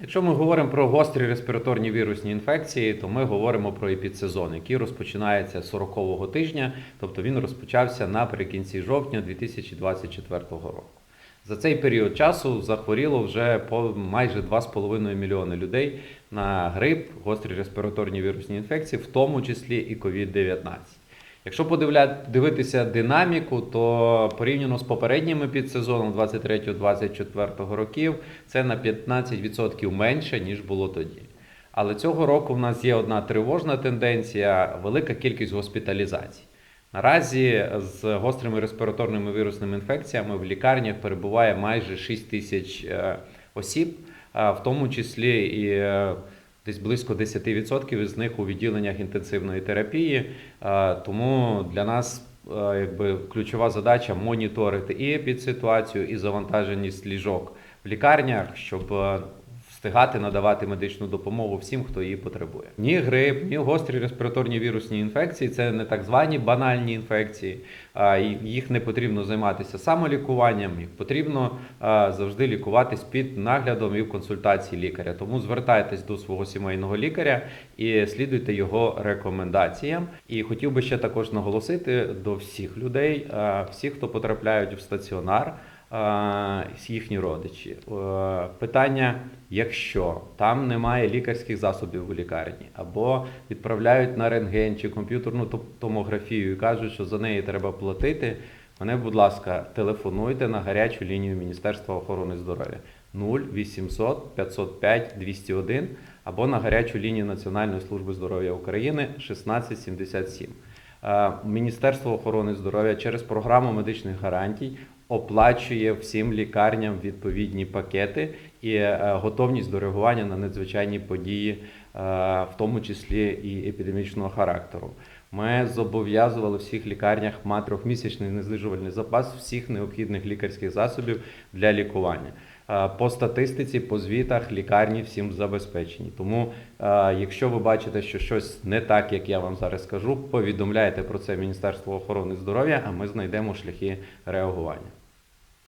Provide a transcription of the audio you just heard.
Якщо ми говоримо про гострі респіраторні вірусні інфекції, то ми говоримо про епідсезон, який розпочинається з 40-го тижня, тобто він розпочався наприкінці жовтня 2024 року. За цей період часу захворіло вже по майже 2,5 мільйони людей на грип, гострі респіраторні вірусні інфекції, в тому числі і COVID-19. Якщо дивитися динаміку, то порівняно з попередніми підсезоном 23-24 років це на 15% менше, ніж було тоді. Але цього року в нас є одна тривожна тенденція велика кількість госпіталізацій. Наразі з гострими респіраторними вірусними інфекціями в лікарнях перебуває майже 6 тисяч е, осіб, в тому числі і е, десь близько 10% із них у відділеннях інтенсивної терапії. Е, Тому для нас е, якби ключова задача моніторити і під ситуацію, і завантаженість ліжок в лікарнях, щоб е, встигати надавати медичну допомогу всім, хто її потребує. Ні грип, ні гострі респіраторні вірусні інфекції це не так звані банальні інфекції. Їх не потрібно займатися самолікуванням, їх потрібно завжди лікуватись під наглядом і в консультації лікаря. Тому звертайтесь до свого сімейного лікаря і слідуйте його рекомендаціям. І хотів би ще також наголосити до всіх людей, всіх, хто потрапляють в стаціонар їхні родичі. Е, Питання, якщо там немає лікарських засобів у лікарні, або відправляють на рентген чи комп'ютерну томографію і кажуть, що за неї треба платити. Мене, будь ласка, телефонуйте на гарячу лінію Міністерства охорони здоров'я 0800 505 201 або на гарячу лінію Національної служби здоров'я України 1677. Е, Міністерство охорони здоров'я через програму медичних гарантій оплачує всім лікарням відповідні пакети і е, готовність до реагування на надзвичайні події, е, в тому числі і епідемічного характеру. Ми зобов'язували всіх лікарнях мати трьохмісячний незнижувальний запас всіх необхідних лікарських засобів для лікування. Е, По статистиці, по звітах лікарні всім забезпечені. Тому, якщо ви бачите, що щось не так, як я вам зараз скажу, повідомляйте про це Міністерство охорони здоров'я, а ми знайдемо шляхи реагування.